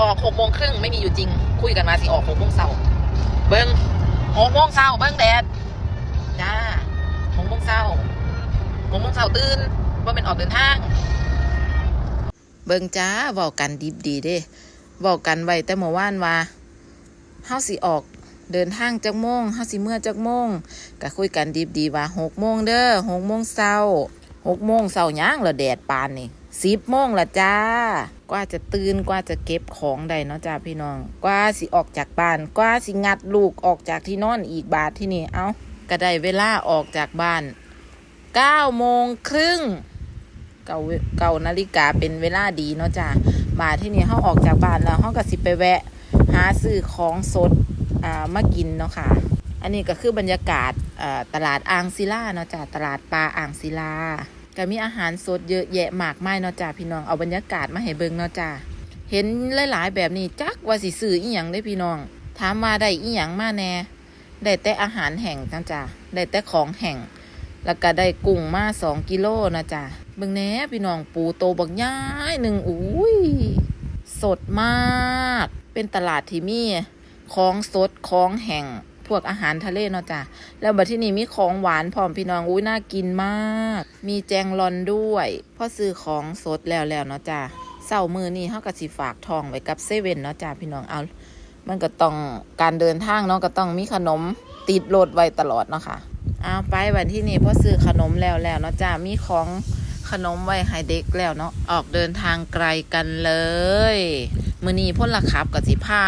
ออกหกโมงครึ่งไม่มีอยู่จริง คุยกันมาสิออกหกโมงเช้าเบิ้งหกโมงเช้าเบิ้งแดดจ้าหกโมงเช้าหกโมงเช้าตื่นว่าเป็นออกเดินทาง เบิ่งจ้าเว้ากันดิบดีเด้เว้ากันไว้แต่เมื่อวานว่าเฮาสิออกเดินทางจักโมงเฮาสิเมื่อจักโมงก็คุยกันดิบดีว่าหกโมงเด้อหกโมงเช้าหกโมงเช้าย่างแล้วแดดปานนี่ สิบโมงละจ้า กว่าจะตื่นกว่าจะเก็บของได้เนาะจ้าพี่น้อง กว่าสิออกจากบ้าน กว่าสิงัดลูกออกจากที่นอนอีกบาทที่นี่ เอาก็ได้เวลาออกจากบ้านเก้าโมงครึ่งเก่าเก่านาฬิกาเป็นเวลาดีเนาะจ้ะมาทที่นี่เขาออกจากบ้านแล้วเขาก็สิไปแวะ หาซื้อของสดอ่ามากินเนาะค่ะ อันนี้ก็คือบรรยากาศอ่าตลาดอ่างศิลาเนาะจ้ะตลาดปลาอ่างศิลา ก็มีอาหารสดเยอะแยะมากมายเนาะจ้ะพี่น้องเอาบรรยากาศมาให้เบิ่งเนาะจ้ะเห็นหลายๆแบบนี้จักว่าสิซื้ออีหยังได้พี่น้องถามมาได้อีหยังมาแน่ได้แต่อาหารแห้งจังจ้ะได้แต่ของแห้งแล้วก็ได้กุ้งมาสองกิโลนะจ๊ะเบิ่งแน่พี่น้องปูโตบักย้ายหนึ่งอุ้ยสดมาก เป็นตลาดที่มีของสดของแห้ง พวกอาหารทะเลเนาะจ้ะแล้วบัดที่นี่มีของหวานพร้อมพี่น้องอุ้ยน่ากินมาก มีแจงรอนด้วยพ่อซื้อของสดแล้วแล้วเนาะจ้ะเศร้ามือนี่เขาก็สิฝากทองไว้กับเซเว่นเนาะจ้ะพี่น้องเอามันก็ต้องการเดินทางเนาะก็ต้องมีขนมติดรถไว้ตลอดเนาะค่ะเอาไปวันที่นี่พ่อซื้อขนมแล้วแล้วเนาะจ้ามีของขนมไว้ให้เด็กแล้วเนาะออกเดินทางไกลกันเลย มือนี้พ่นละครับกับสิผ้า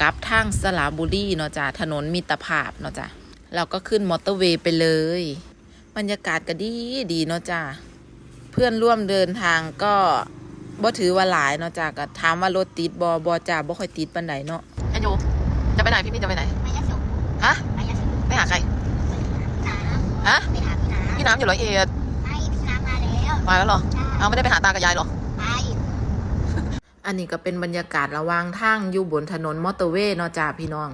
กลับทางสระบุรีเนาะจ้าถนนมิตรภาพเนาะจ้าเราก็ขึ้นมอเตอร์เวย์ไปเลย บรรยากาศก็ดีดีเนาะจ้าเพื่อนร่วมเดินทางก็บ่ถือว่าหลายเนาะจ้าก็ถามว่ารถติดบอบอจ้าบ่ค่อยติดปันไหนเนาะไอ้โยจะไปไหนพี่มิ้นจะไปไหนไปยะโสฮะไปยะโสไปหาใครน้ฮะำไปหาพี่น้ำพี่น้ำอยู่ร้อยเอ็ดไปพี่น้ำมาแล้วมาแล้วเหรอจ้าเอาไม่ได้ไปหาตากับยายเหรอไป อันนี้ก็เป็นบรรยากาศระหว่างทางอยู่บนถนนมอเตอร์เวย์เนาะจ้าพี่น้อง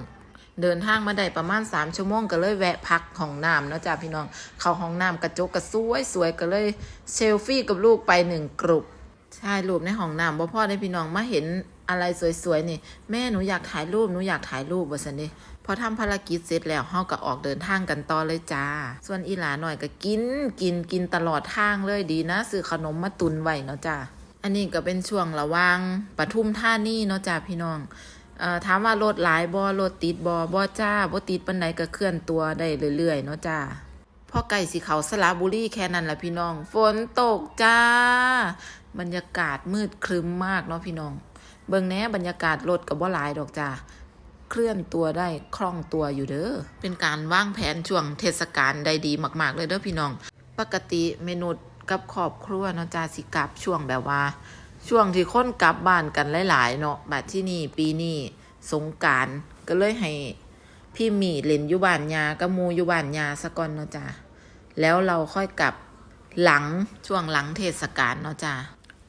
เดินทางมาได้ประมาณ 3 ชั่วโมงก็เลยแวะพักห้องน้ำเนาะจ้าพี่น้อง เข้าห้องน้ำกระจกกระสวยสวยก็เลยเซลฟี่กับลูกไปหนึ่งกลุ่มใช่รูปในห้องน้ำบ่พ่อได้พี่น้องมาเห็นอะไรสวยๆนี่ แม่หนูอยากถ่ายรูปหนูอยากถ่ายรูปว่าสันเดพอทำภารกิจเสร็จแล้วเฮาก็ออกเดินทางกันต่อเลยจ้า ส่วนอีหลาหน่อยก็กินกินกินตลอดทางเลยดีนะซื้อขนมมาตุนไว้เนาะจ้า อันนี้ก็เป็นช่วงระว่างปทุมท่านี่เนาะจ้าพี่น้องเอ่อถามว่ารถหลายบอรถติดบอบอจ้าบ่ติดปันใดก็เคลื่อนตัวได้เรื่อยๆเนาะจ้าพอไก่สีเขาสระบุรีแค่นั้นแหละพี่น้อง ฝนตกจ้า บรรยากาศมืดครึ้มมากเนาะพี่น้อง เบิ่งแน่บรรยากาศรถกับบ่หลายดอกจ้าเคลื่อนตัวได้คล่องตัวอยู่เด้อ เป็นการวางแผนช่วงเทศกาลได้ดีมาก ๆ เลยเด้อพี่น้อง ปกติเมนู กับครอบครัวเนาะจ้าสิกลับช่วงแบบว่า ช่วงที่คนกลับบ้านกันหลายๆเนาะบัดที่นี่ปีนี้สงการก็เลยให้พี่หมีเล่นอยู่บ้านยากับมูอยู่บ้านยาสะก่อนเนาะจ้าแล้วเราค่อยกลับหลังช่วงหลังเทศกาลเนาะจ้า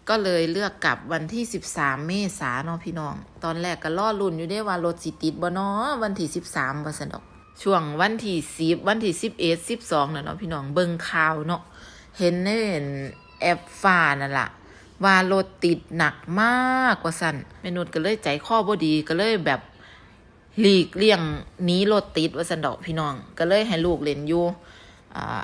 ก็เลยเลือกกลับวันที่ 13 เมษาเนาะพี่น้อง ตอนแรกก็ล่อลุ่นอยู่ได้ว่ารถสิติดบ่เนาะวันที่ 13บ่สนดอก ช่วงวันที่10วันที่11 12น่ะเนาะพี่น้องเบิ่งข่าวเนาะ เห็นในแอปฟ้านั่นล่ะ ว่ารถติดหนักมากกว่าสันเมนุษก็เลยใจข้อบดีก็เลยแบบหลีกเลี่ยงหนีรถติดว่าสันดอกพี่น้อง ก็เลยให้ลูกเล่นอยู่อ่า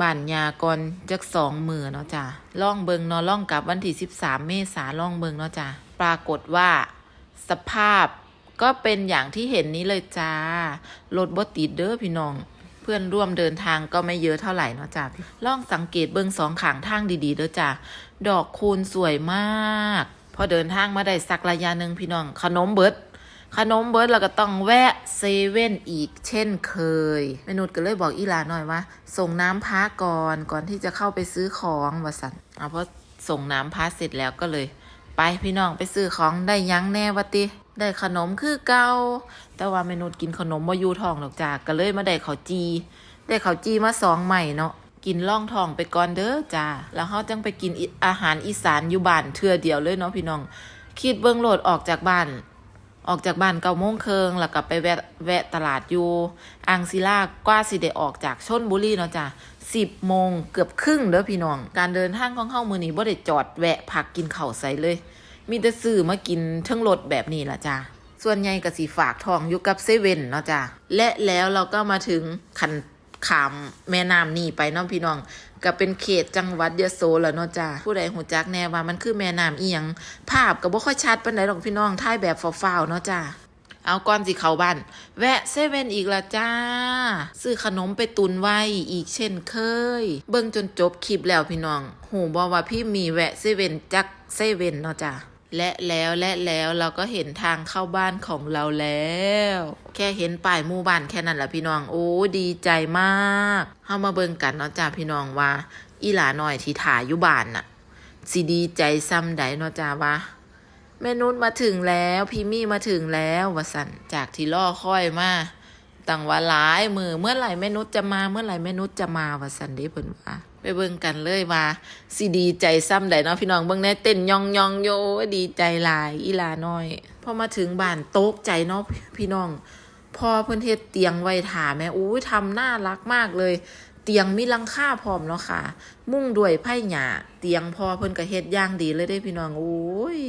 บ้านยาก่อนจักสองมือเนาะจ้ะล่องเบิงเนาะล่องกลับวันที่สิบสามเมษาล่องเบิงเนาะจ้ะปรากฏว่าสภาพก็เป็นอย่างที่เห็นนี้เลยจ้ารถบ่ติดเด้อพี่น้อง เพื่อนร่วมเดินทางก็ไม่เยอะเท่าไหร่เนาะจ้ะลองสังเกตเบื้องสองขางทางดีๆเด้อจ้ะดอกคูณสวยมาก พอเดินทางมาได้สักระยะหนึ่งพี่น้องขนมเบิร์ดขนมเบิร์ดเราก็ต้องแวะเซเว่นอีกเช่นเคยเมนุษก็เลยบอกอีลาหน่อยว่า ส่งน้ำพ้าก่อนก่อนที่จะเข้าไปซื้อของวสันเอาเพราะส่งน้ำพ้าเสร็จแล้วก็เลย ไปพี่น้องไปซื้อของได้ยั้งแน่วะติ ได้ขนมคือเกาแต่ว่าเมนุษกินขนมมาอยู่ท้องหรอกจ้าก็เลยมาได้ข้าวจี ได้ข้าวจีมาสองใหม่เนาะกินล่องทองไปก่อนเด้อจ้าแล้วเขาจังไปกินอาหารอีสานอยู่บ้านเทื่อเดียวเลยเนาะพี่น้องคิดเบื้องโหลดออกจากบ้าน ออกจากบ้านเก้าโมงเคิงแล้วก็ไปแวะแวะตลาดอยู่อังซิลากว่าสิได้ออกจากชนบุรีเนาะจ้ะสิบโมงเกือบครึ่งเด้อพี่น้อง การเดินทางของเข้ามือนี้บ่ได้จอดแวะพักกินข้าวใส่เลย มีแต่ซื้อมากินเทั้งรถแบบนี้ล่ะจ้าส่วนใหญ่ก็สิฝากทองอยู่กับเซเว่นเนาะจ้าและแล้วเราก็มาถึงขันขามแม่น้ำนี่ไปเน้องพี่น้อง ก็เป็นเขตจังหวัดยะโสแล้วเนาะจ้าผู้ใดหูจักแน่ว่ามันคือแม่น้ำอีหยังภาพก็บ่ค่อยชัดปานใดหรอกพี่น้องถ่ายแบบฟ้าวๆเนาะจ้าเอาก่อนสิเขาบ้านแวะเซเว่นอีกละจ้า ซื้อขนมไปตุนไว้อีกเช่นเคย เบิ่งจนจบคลิปแล้วพี่น้อง หูบอกว่าพี่มีแวะเซเว่นจักเซเว่นเนาะจ้า และแล้วและแล้วเราก็เห็นทางเข้าบ้านของเราแล้ว แค่เห็นป้ายหมู่บ้านแค่นั้นแหละพี่น้องโอ้ดีใจมากเฮามาเบิ่งกันเนาะจ้าพี่น้องว่า อีหลาน้อยที่ถ่ายอยู่บ้านน่ะสิดีใจซ้ำใดเนาะจ้าว่าแม่นุชมาถึงแล้วพี่มี่มาถึงแล้ววสันจากที่ล่อค่อยมาตั้งว่าหลายมือเมื่อไหร่แม่นุชจะมาเมื่อไหร่แม่นุชจะมาวสันเด้เพิ่นว่า ไปเบิ่งกันเลยว่าสิดีใจซ้ำใดเนาะพี่น้องเบิ่งแน่เต้นยองยองโยดีใจหลายอีลาน้อยพอมาถึงบ้านโต๊กใจเนาะพี่น้อง พอเพิ่นเฮ็ดเตียงไว้ถาแม่อู้ยทำน่ารักมากเลย เตียงมีลังค่าพร้อมเนาะค่ะ มุ่งด้วยไผ่หญ้าเตียงพอเพิ่นก็เฮ็ดอย่างดีเลยได้พี่น้องโอ้ย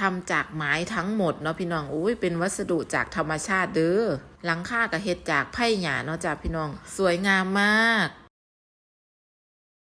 ทำจากไม้ทั้งหมดเนาะพี่น้องโอ้ยเป็นวัสดุจากธรรมชาติเด้อหลังคาก็เฮ็ดจากไผ่หญ้าเนาะจ้ะพี่น้อง สวยงามมาก